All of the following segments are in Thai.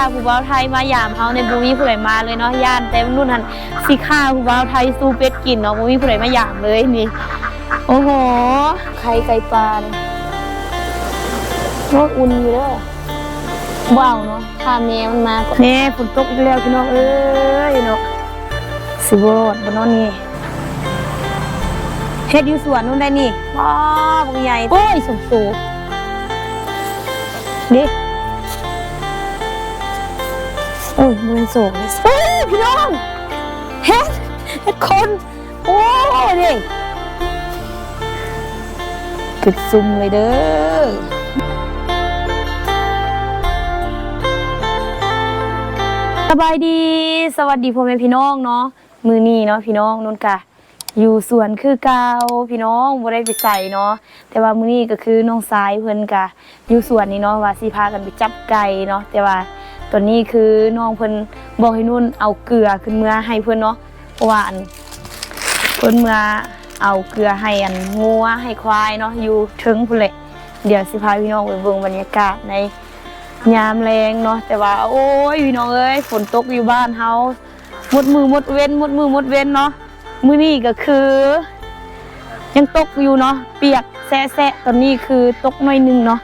าผู้บ่าวไทยมายามเฮาในบ่มีผู้ใดมาเลยเนาะย่านแต่รุ่นหันสิฆ่าผู้บ่าวไทยสู้เป็ดกินเนาะบ่มีผู้ใดมายามเลยนี่โอ้โหไข่ไก่ปลาเนี่ยโอ้อุ่นอยู่เด้อว้าวเนาะถ้าแม่มันมาก่อนแม่ฝนตกอีกแล้วพี่น้องเอ้ยเนาะสิบ่รอดบ่เนาะนี่เฮ็ดอยู่สวนนู่นได้นี่ว้าวบงใหญ่โอ้ยสมสูนี่ มันโศกเลยโอ้ยพี่น้องเฮ็ดเฮ็ดคน โอ้นี่ปิดซุ่มเลยเด้อสบายดีสวัสดีพ่อแม่พี่น้องเนาะมือนี้เนาะพี่น้องนุ่นกะอยู่สวนคือเกาพี่น้องบ่ได้ไปใส่เนาะแต่ว่ามื้อนี้ก็คือน้องสายเพิ่นกะอยู่สวนนี่เนาะว่าสิพากันไปจับไก่เนาะแต่ว่า ตอนนี้คือน้องเพิ่นบอกให้นุ่นเอาเกลือขึ้นเมื่อให้เพิ่นเนาะเพราะว่าอันเพิ่นเมื่อเอาเกลือให้อันงัวให้ควายเนาะอยู่ถึงพุ่นแหละเดี๋ยวสิพาพี่น้องไปเบิ่งบรรยากาศในยามแรงเนาะแต่ว่าโอ้ยพี่น้องเอ้ยฝนตกอยู่บ้านเฮาหมดมือหมดเว้นหมดมือหมดเว้นเนาะมื้อนี้ก็คือ ยังตกอยู่เนาะเปียกแซะๆตอนนี้คือตกหน่อยนึงเนาะ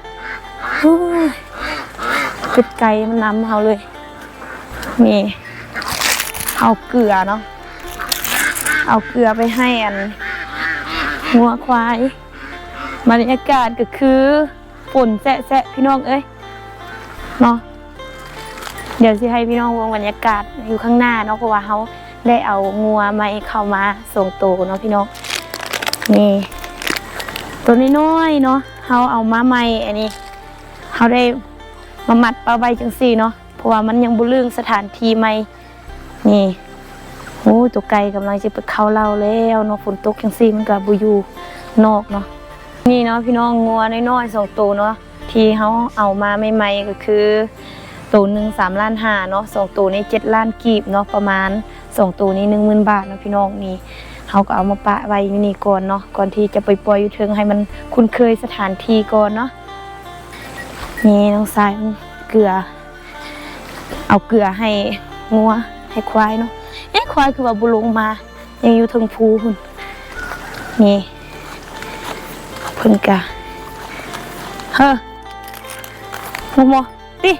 เฮ้ยเป็ดไก่มันนำเฮาเลย นี่ เอาเกลือเนาะ เอาเกลือไปให้อันงัวควายบรรยากาศก็คือฝนแซะๆพี่น้องเอ้ยเนาะเดี๋ยวสิให้พี่น้องวงบรรยากาศอยู่ข้างหน้าเนาะเพราะว่าเขาได้เอางัวมาให้เข้ามาส่งโตวเนาะพี่น้องนี่ ตัวน้อยๆเนาะเขาเอามาใหม่อันนี้เขาได้ มามัดปลาใบจังสี่เนาะเพราะว่ามันยังบุเรื่องสถานที่ใหม่นี่โอ้ตัวไก่กำลังจะไปเข้าเล่าแล้วเนาะฝนตกจังสี่มันกับบุอยู่นอกเนาะนี่เนาะพี่น้องงัวน้อยๆสองตัวเนาะที่เขาเอามาใหม่ๆก็คือตัวหนึ่งสามล้านห้าเนาะสองตัวนี้เจ็ดล้านกีบเนาะประมาณสองตัวนี้หนึ่งหมื่นบาทเนาะพี่น้องนี่เขาก็เอามาปะไว้นี่ก่อนเนาะก่อนที่จะไปปล่อยอยู่เทิงให้มันคุ้นเคยสถานที่ก่อนเนาะ นี่น้องสายมันเกลือ เอาเกลือให้งัวให้ควายเนาะเอ๊ะควายคือว่าบุลงมา ยังอยู่ทิงภูหุ่นนี่เพิ่นกะเฮ้อโมโมดิ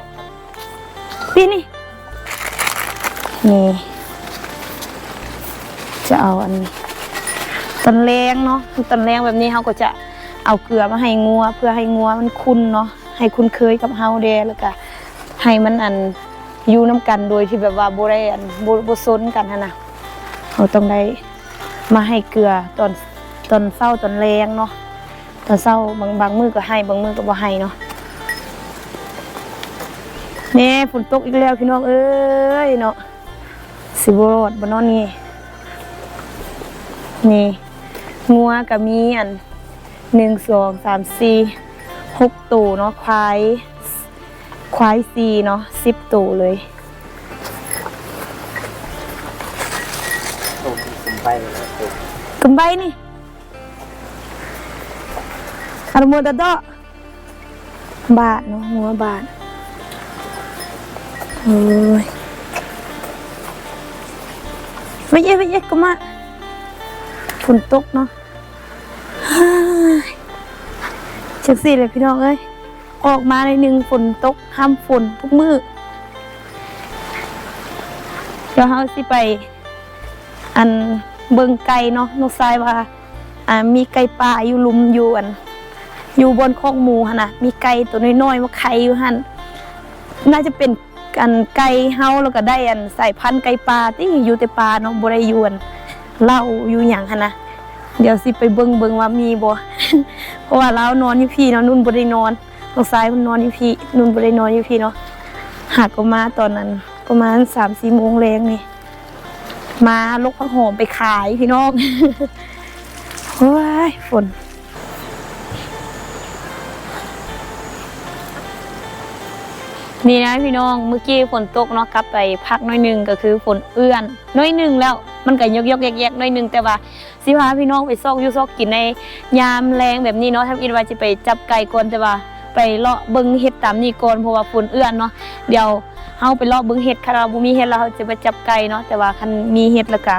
ดินี่นี่จะเอาอันตอนแรงเนาะตอนแรงแบบนี้เขาก็จะเอาเกลือมาให้งัว เพื่อให้งัวมันคุ้นเนาะ ให้คุ้นเคยกับเฮาเดแล้วก็ให้มันอันอยู่น้กันโดยที่แบบว่าบ่ได้อันบ่บ่ซนกันนะเขาต้องได้มาให้เกลือตอนตอนเช้าตอนแรงเนาะตอนเช้าบางบางมือก็ให้บางมือก็บ่ให้เนาะแนี่ฝนตกอีกแล้วพี่น้องเอ้ยเนาะสิบรอดบ่เนาะนี่นี่งัวกับมีอันหนึ่งสองสามสี่ หกตัวเนาะควายควายสี่เนาะสิบตัวเลยผมผมไปเลยนะผมกำไบนี่อารมณ์ตะเดาะบาทเนาะงัวบาทโอ้ยไม่เย่ไม่เย่ก็มาฝนตกเนาะ จังสี่เลยพี่น้องเอ้ยออกมาในหนึ่งฝนตกห้ามฝนทุกมือเดี๋ยวเราสิไป อันเบิงไก่เนาะนกทรายว่าอ่ามีไก่ป่าอยู่หลุมอยู่อัน อยู่บนคอกหมูหั่นน่ะ มีไก่ตัวน้อยๆมาไข่อยู่หั่นน่าจะเป็นอันไก่เฮาแล้วก็ได้อันสายพันธุ์ไก่ป่าที่อยู่แต่ป่าเนาะบ่ได้อยู่อันเล้าอยู่หยังหั่นนะเดี๋ยวสิไปเบิ่งเบิ่งว่ามีบ่ เพราะว่าเรานอนอยู่พี่เนาะนุ่นบ่ได้นอนนกทรายมันนอนอยู่พี่ นุ่นบ่ได้นอนอยู่พี่เนาะหากก็มาตอนนั้น ประมาณ3-4โมงแรงนี่มาลกผักหอมไปขายพี่น้องโอ้ยฝนนี่นะพี่น้องเมื่อกี้ฝนตกเนาะกลับไปพักน้อยหนึ่งก็คือฝนเอื้อน น้อยหนึ่งแล้ว มันก็ยกยกแยกแยกๆหน้อยหนึงแต่ว่าสิพาพี่น้องไปซอกอยู่ซอกกินในยามแรงแบบนี้เนาะทำอินว่าจะไปจับไก่ก่อนแต่ว่าไปเลาะเบิ่งเฮ็ดตามนี่ก่อนเพราะว่าฝนเอื้อนเนาะเดี๋ยวเฮาไปรอบเบิ่งเห็ดค่ะเราบ่มีเห็ดแล้วเฮาจะไปจับไก่เนาะแต่ว่าคันมีเห็ดแล้วก็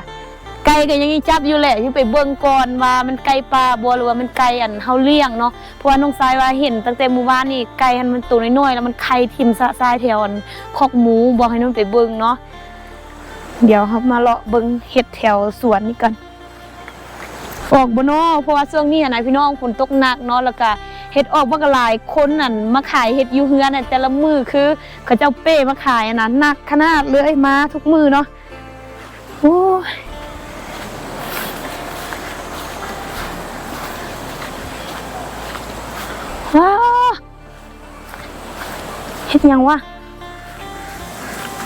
ไก่ก็ยังจับอยู่แหละอยู่ไปเบิ่งก่อนว่ามันไก่ป่าบ่หรือว่ามันไก่อันเฮาเลี้ยงเนาะเพราะว่าน้องทรายว่าเห็นตั้งแต่เมื่อวานนี่ไก่มันตัวน้อยๆแล้วมันไข่ทิ่มสะทรายแถวอันคอกหมูบอกให้น้องไปเบิ่งเนาะ เดี๋ยวเฮามาเลาะเบิงเห็ดแถวสวนนี่กัน ออกบ่เนาะเพราะว่าช่วงนี้อะนะพี่น้องฝนตกหนักเนาะแล้วก็เฮ็ดออกบ่ก็หลายคนนั่นมาขายเฮ็ดยูเฮือนน่ะแต่ละมือคือเขาเจ้าเป้มาขายอะนะหนักขนาดเลยมาทุกมือเนาะโอ้ว้าเฮ็ดยังวะ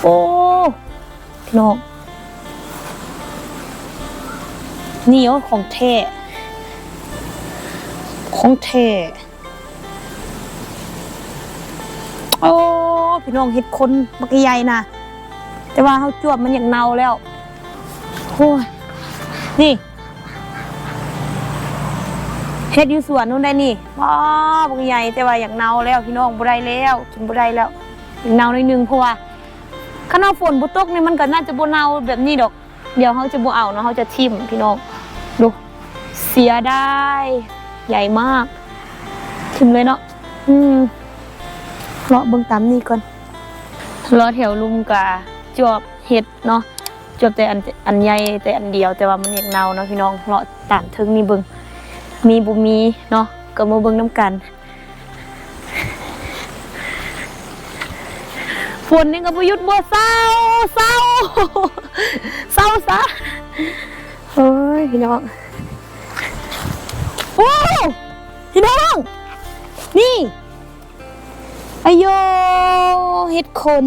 โอ้ พี่น้องนี่เอของแท้ของแท้โอ้พี่น้องเห็ดคนบักใหญ่นะแต่ว่าเขาจวบมันอย่างเนาแล้วโอ้ยนี่เฮ็ดอยู่สวนนู่นได้นี่ว้าบักใหญ่แต่ว่าอย่างเนาแล้วพี่น้องบ่ได้แล้วกินบ่ได้แล้วอยางเนาในอยหนึงเพราะว่า ข้างนอกฝนบ่ตกเนี่ยมันก็น่าจะบ่เนาแบบนี้ดอก เดี๋ยวเขาจะบ่เอาเนาะเขาจะทิ่มพี่น้องดูเสียได้ ใหญ่มากทิมเลยเนาะอืมเลาะเบิ่งตามนี่ก่อนเลาะแถวลุมกาจวบเห็ดเนาะจวบแต่อันอันใหญ่แต่อันเดียวแต่ว่ามันยังเนาเนาะพี่น้องเลาะตามเทิงนี่เบิ่งมีบุมีเนาะก็มาเบิ่งน้ำกัน ฝนนี่ก็บ่หยุดบ่เศร้าเศร้าเศร้าซะเฮ้ยพี่น้องโอ้พี่น้อง นี่อโยเห็ดขน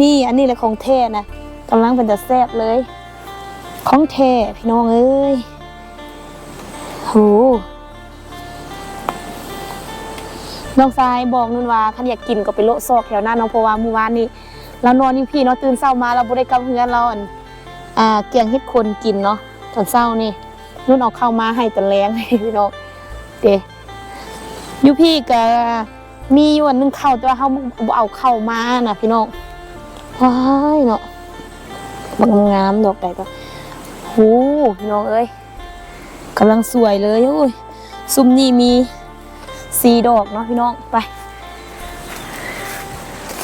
นี่อันนี้แหละของแท้นะกำลังเป็นจะแซ่บเลย ของแท้พี่น้องเอ้ยโห น้องทรายบอกนุ่นว่าคันอยากกินก็ไปโละซอกแถวหน้าน้องเพราะว่าเมื่อวานนี้เรานอนอยู่พี่เนาะตื่นเช้ามาเราบ่ได้กลับเฮือนเราอั่นอ่าเกียงเฮ็ดคนกินเนาะตอนเช้านี่นุ่นเอาเข้ามาให้ตอนแรงพี่น้องเดอยูพี่ก็มีอยู่อันนึงเข้าแต่ว่าเขาบ่เอาเข้ามาน่ะพี่น้องว้ายเนาะมันงามดอกใดก็โหพี่น้องเอ้ยกำลังสวยเลยโอ้ยซุ้มนี่มี สี่ดอกเนาะพี่น้องไป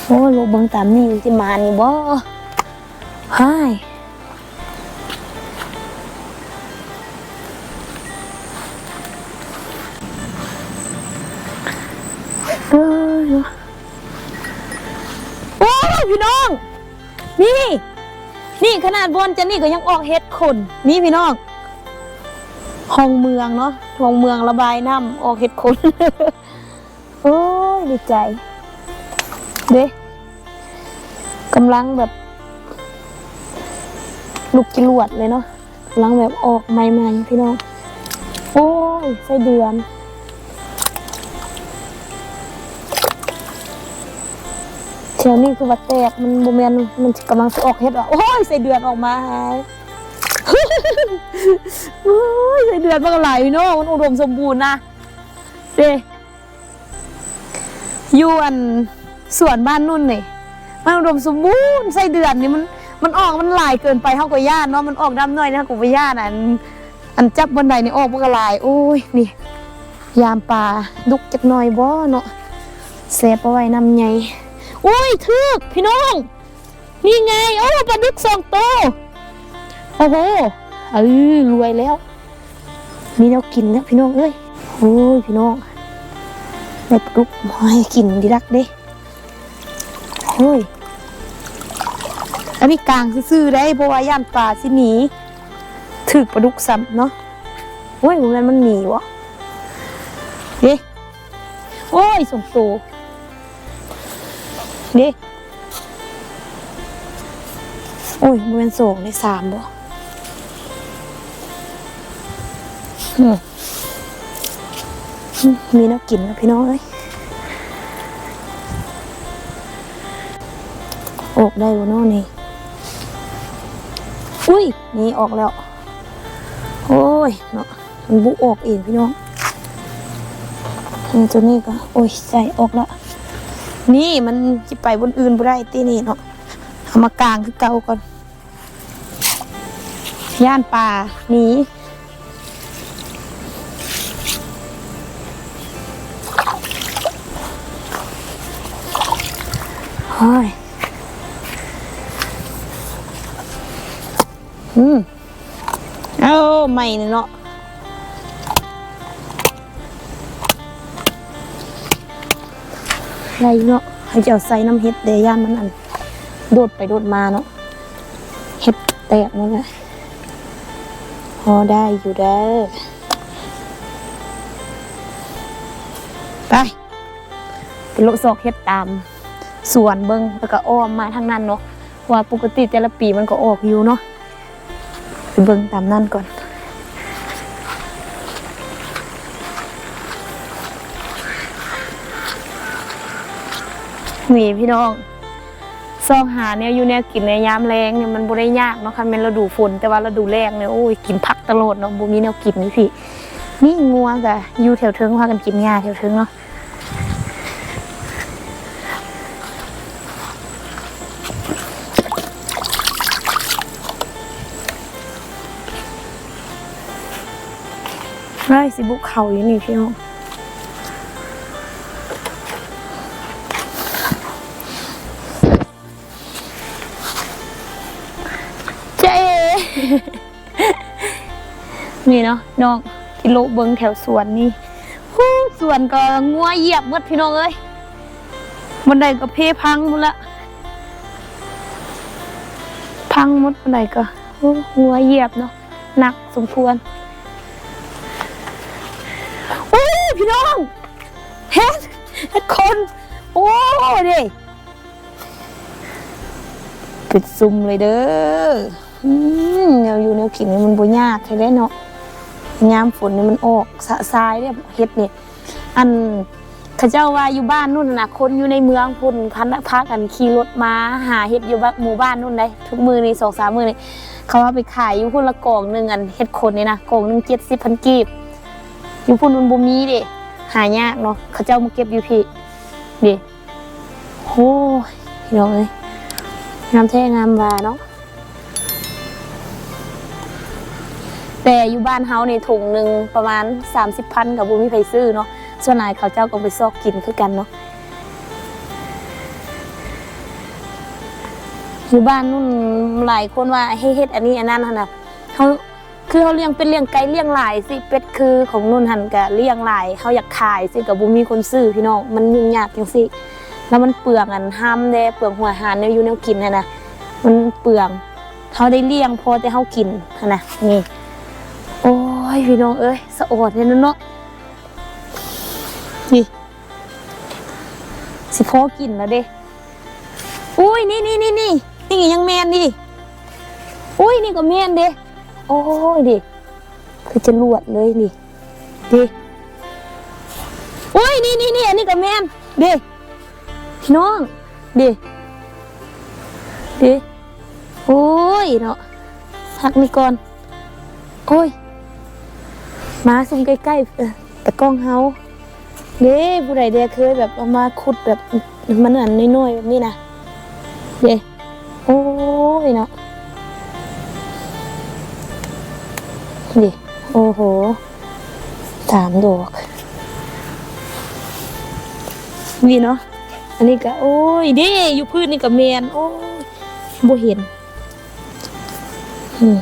โอ้ยโลกเบิ่งตามนี่ที่มานี่บ่ฮายเอ้โอ้ยพี่น้อง นี่ นี่ขนาดบนจะนี่ก็ยังออกเฮ็ดขนนี่พี่น้อง ห้องเมืองเนาะห้องเมืองระบายน้ำออกเฮ็ดขนโอ้ยดีใจ เด้กำลังแบบ ลูกจรวดเลยเนาะกำลังแบบออกใหม่ๆพี่น้อง โอ้ยไส้เดือนเชียวนี่คือว่าแตกมันบ่แมนมันกำลังจะออกเฮ็ดว่ะโอ้ยใส่เดือนออกมา โอ้ยใส่เดือนมันก็ไหลเนาะมันอุดมสมบูรณ์นะเด้ยวนสวนบ้านนุ่นนี่มันอุดมสมบูรณ์ใส่เดือนนี่มันมันออกมันหลายเกินไปเฮาก็ย่านเนาะมันออกดำน้อยนะกูบ่ย่านอันอันจับบนใดนี่ออกมันก็หลายโอ้ยนี่ ยามป่าดุกจักหน่อยบ่เนาะแซบเอาไว้นำใหญ่อุ้ยทึกพี่น้อง นี่ไง โอ้ปลาดุกสองตัว โอ้โหเออรวยแล้ว มีแนวกินแล้วพี่น้องเอ้ยโอ้ยพี่น้องได้ปลาดุกมาให้กินดีรักเด้โอ้ยอันนี้กลางซื่อได้เพราะว่าย่านป่าสิหนีถึกปลาดุกซ้ำเนาะโอ้ยมันมันหนีวะเด้โอ้ยสองตัวดิโอ้ยมันเป็นสองในสามบ่ มีน้ำกินนะพี่น้องเอ้ยออกได้บ่เน้อนี่ อุ้ย นี่ออกแล้ว โอ้ยเนาะมันบุออกเองพี่น้องตัวนี้ก็ โอ้ยใจออกแล้วนี่มันจะไปบนอื่นบ่ได้ตีนี่เนาะเอามากลางคือเก่าก่อน ย่านป่าหนี ฮ้ยอืมเอาใหม่เนาะอะไรเนาะให้เจ้าใส่น้ำเห็ดเดย่านมันอัน โดดไปโดดมาเนาะ เห็ดแตกมดเลยพอได้อยู่เด้ไป ไปโลกซอกเห็ดตาม สวนเบิงแล้วก็อ้อมมาทางนั้นเนาะว่าปกติแต่ละปีมันก็ออกอยู่เนาะไปเบิงตามนั่นก่อน นี่พี่น้องซองหาเนี่ยอยู่เนี่ยกินในยามแรงเนี่ยมันบ่ได้ยากเนาะคันเป็นฤดูฝนแต่ว่าฤดูแรงเนี่ยโอ้ยกินผักตลอดเนาะบ่มีแนวกินนี่พี่นี่งัวกะอยู่แถวเทิงพากันกินหญ้าแถวเทิงเนาะ สิบุกเขาอยู่นี่พี่น้องเจ๊นี่เนาะน้องกิโลเบิงแถวสวนนี่ฮู้สวนก็งัวเหยียบหมดพี่น้องเอ้ยบันไดก็เพพังหมดละพังหมดบันไดก็งัวเหยียบเนาะหนักสมควร คน โอ้ดิปิดซุ่มเลยเด้ออืมแนวอยู่แนวขิงนี่มันบ่ยากใช่ได้เนาะยามฝนนี่มันออกสะทรายเนี่ยเฮ็ดนี่อันเขาเจ้าว่าอยู่บ้านนู่นนะคนอยู่ในเมืองพุ่นพันพากันขี่รถมาหาเฮ็ดอยู่หมู่บ้านนู่นได้ทุกมือในสองสามมือนี่เขาว่าไปขายอยู่พุ่นละกองหนึ่งอันเฮ็ดคนนี่นะกองหนึ่งเจ็ดสิบพันกีบอยู่พุ่นมันบ่มีเด้ หายากเนาะเขาเจ้ามาเก็บอยู่พี่ดิโอ้ยพี่น้องเอ้ยงามแท้งามวาเนาะแต่อยู่บ้านเฮาในถุงหนึ่งประมาณ 30พันกับบุมีไผซื้อเนาะส่วนนายเขาเจ้าก็ไปซอกกินคือกันเนาะอยู่บ้านนู่นหลายคนว่าให้เฮ็ดอันนี้อันนั้นหั่นน่ะ คือเขาเลี้ยงเป็นเลี้ยงไก่เลี้ยงหลายสิเป็ดคือของนุ่นหันกะเลี้ยงหลายเขาอยากขายสิกับบุมีคนซื้อพี่น้องมันยุ่งยากจังสิแล้วมันเปลืองอันห้ามเด้เปลืองหัวหารเนี่ยอยู่แนวกินนะนะมันเปลืองเขาได้เลี้ยงพอแต่เขากินนนะนี่โอ้ยพี่น้องเอ้ยสะอดเนี่ยเนาะนี่สิพอกินแล้วเด้อุ้ยนี่นี่นี่นี่นี่ยังแมนดิอุ้ยนี่ก็แมนเด้ โอ้ยดิ คือจะลวดเลยนี่ดิโอ้ยนี่นี่นี่อันนี้ก็แมนด้พี่น้องดิดิโอ้ยเนาะหักนี่ก่อน โอ้ยมาซุ่มใกล้ๆแต่กล้องเฮาเด้ผู้ใดเด้เคยแบบเอามาขุดแบบมันอันน้อยๆแบบนี้นะเด้โอ้ยเนาะ ดิโอ้โหสามดอกนี่เนาะอันนี้ก็โอ้ยเด้อยู่พื้นนี่ก็แมนโอ้ยบ่เห็น อืม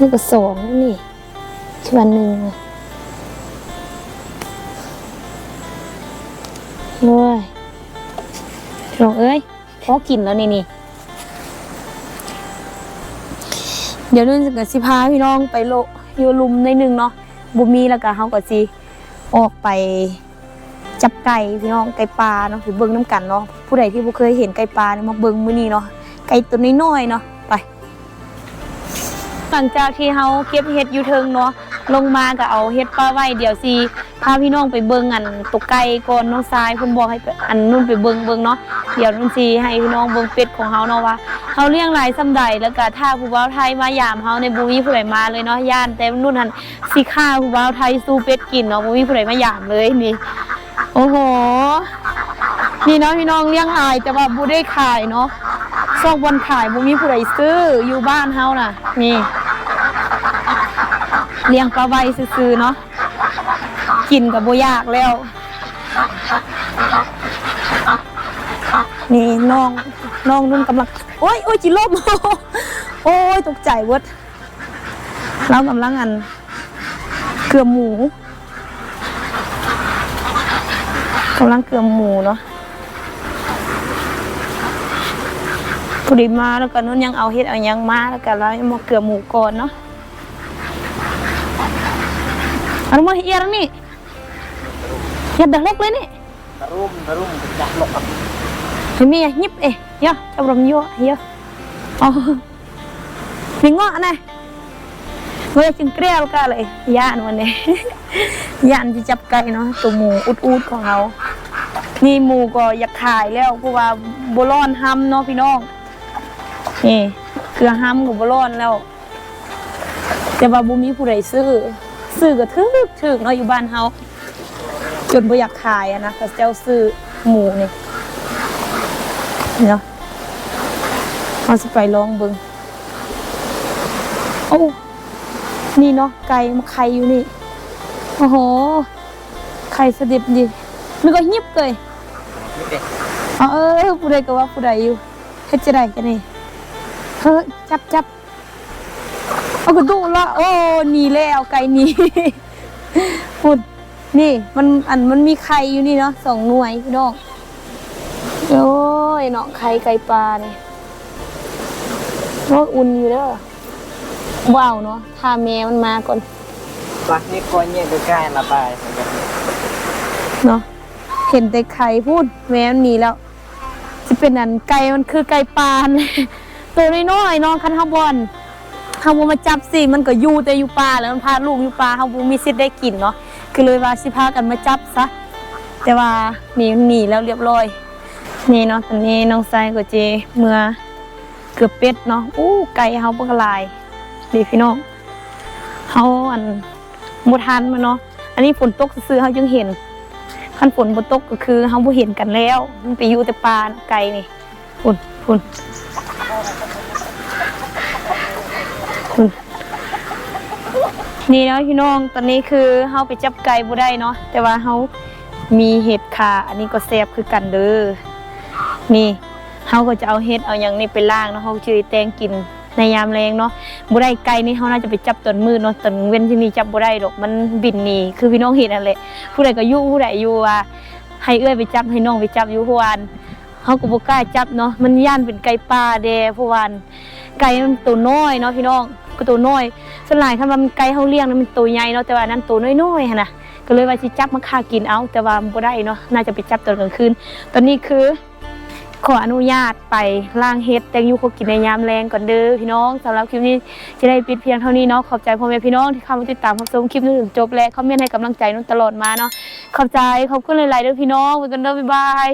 นี่ก็สองนี่ชวันหนึ่งอะโอ้ยพี่น้องเอ้ยพอกินแล้วนี่นี่ เดี๋ยวนุ่นกับสิพาพี่น้องไปโลอยู่ลุมในหนึ่งเนาะบุมีแล้วก็เฮาก็สิออกไปจับไก่พี่น้องไก่ปลาเนาะไปเบิ่งน้ำกันเนาะผู้ใดที่บ่เคยเห็นไก่ปลาเนี่ยมาเบิ่งมื้อนี้เนาะไก่ตัวน้อยๆเนาะไป หลังจากที่เฮาเก็บเห็ดอยู่เทิงเนาะลงมาก็เอาเฮ็ดปลาไว้เดี๋ยวสิพาพี่น้องไปเบิ่งอันตกไก่ก่อนน้องทรายเพิ่นบอกให้ไปอันนู่นไปเบิ่งเบิ่งเนาะเดี๋ยวนุ่นสิให้พี่น้องเบิ่งเป็ดของเฮาเนาะว่าเฮาเลี้ยงหลายซำใดแล้วก็ถ้าผู้บ่าวไทยมายามเฮาในบ่มีผู้ใดมาเลยเนาะย่านแต่นุ่นหันสิฆ่าผู้บ่าวไทยสู้เป็ดกินเนาะบ่มีผู้ใดมายามเลยนี่ โอ้โหนี่เนาะพี่น้องเลี้ยงหลายแต่ว่าบ่ได้ขายเนาะซอกวันขายบ่มีผู้ใดซื้ออยู่บ้านเฮาน่ะนี่ เลี้ยงปลาไว้ซื้อๆเนาะกินกับโบยากแล้ว นี่น้องน้องนุ่นกำลัง โอ้ยโอ้ยจิลมโอ้ยตกใจเวิดเรากำลังอัน เกลือหมูกำลังเกลือหมูเนาะพอดีมาแล้วก็นุ่นยังเอาเฮ็ดเอายังมาแล้วก็เรายังมาเกลือหมูก่อนเนาะ Ano mo iya ni? Ya dahlok le ni. Tarum, tarum, dahlok ako. Ini ya nyip eh. Ya, cabram yo ya. Oh. Ni ngọ này. Vừa chừng kreo cả lại. Yạn วันนี้ยานที่จับไก่เนาะตัวหมูอุดๆของเรานี่หมูก็อยากขายแล้วเพราะว่าโบร้อนห้ำเนาะพี่น้องนี่เกลือห้ำกับโบร้อนแล้ว แต่ว่าบุมีผู้ใดซื้อ ซื้อก็ถึกถึกเนาะอยู่บ้านเฮาจนบ่อยากขายอะนะเขาเจ้าซื้อหมูนี่เนาะเอาสิไปลองเบิ่งโอ้นี่เนาะไก่มาไข่อยู่นี่โอ้โหไข่สดิบดิมันก็ยิบเลยนี่เด็กอ๋อเออผู้ใดก็ว่าผู้ใดอยู่เฮ็ดจะได้กันนี่เฮ้ยจับจับ เอากระดูกละโอ้หนีแล้วไก่หนีพุดนี่มันอันมันมีไข่อยู่นี่เนาะสองหน่วยพี่น้องโอ้ยเนาะไข่ไก่ปลาเนี่ยโอ้ยอุ่นอยู่เด้อว้าวเนาะถ้าแม่มันมาก่อน Bác ni coi nhẹ được cái là bài. เนาะเห็นแต่ไข่พูดแม่มันมีแล้วจะเป็นอันไก่มันคือไก่ปานตัวน้อยๆเน้องคันเฮาบอล เฮาบ่มาจับสิมันก็อยู่แต่อยู่ป่าแล้วมันพาลูกอยู่ป่าเฮาบ่มีสิทธิ์ได้กินเนาะคือเลยว่าสิพากันมาจับซะแต่ว่านี่หนีแล้วเรียบร้อย นี่เนาะตอนนี้น้องไซก็เจเมื่อเกือบเป็ดเนาะอู้ไก่เฮาบ่กลายดีพี่น้องเฮาอันบ่ทันมาเนาะอันนี้ฝนตกซื่อเฮายังเห็นคันฝนบ่ตกก็คือเฮาบ่เห็นกันแล้ว มันไปอยู่แต่ป่าไกลนี่ฝนฝนฝุ่น นี่เนาะพี่น้องตอนนี้คือเฮาไปจับไก่บ่ได้เนาะแต่ว่าเฮามีเห็ดขาอันนี้ก็แซ่บคือกันเด้อนี่เฮาก็จะเอาเห็ดเอาหยังนี่ไปล้างเนาะเฮาจะได้แตงกินในยามแรงเนาะบ่ได้ไก่นี่เฮาน่าจะไปจับตอนมืดเนาะตอนเว้นที่นี่จับบ่ได้ดอกมันบินหนีคือพี่น้องเห็นนั่นแหละผู้ใดก็อยู่ผู้ใดอยู่ว่าให้เอื้อยไปจับให้น้องไปจับอยู่เพราะวาอันเขาก็บ่กล้าจับเนาะมันย่านเป็นไก่ป่าแดเพราะวาอัน ไก่มันตัวน้อยเนาะพี่น้องก็ตัวน้อยส่วนหลายคันว่ามันไก่เฮาเลี้ยงนั้นมันตัวใหญ่เนาะแต่ว่าอันนั้นตัวน้อยๆนะก็เลยว่าสิจับมาฆ่ากินเอาแต่ว่าบ่ได้เนาะน่าจะไปจับตอนกลางคืน ตอนนี้คือ ขออนุญาตไปล่างเฮ็ดแตงยูเขากินในยามแรงก่อนเด้อพี่น้องสำหรับคลิปนี้จะได้ปิดเพียงเท่านี้เนาะขอบใจพ่อแม่พี่น้องที่เข้ามาติดตามรับชมคลิปนี้ถึงจบและคอมเมนต์ให้กำลังใจนุ่นตลอดมาเนาะขอบใจขอบคุณหลายๆเด้อพี่น้องไปกันเด้อบ๊ายบาย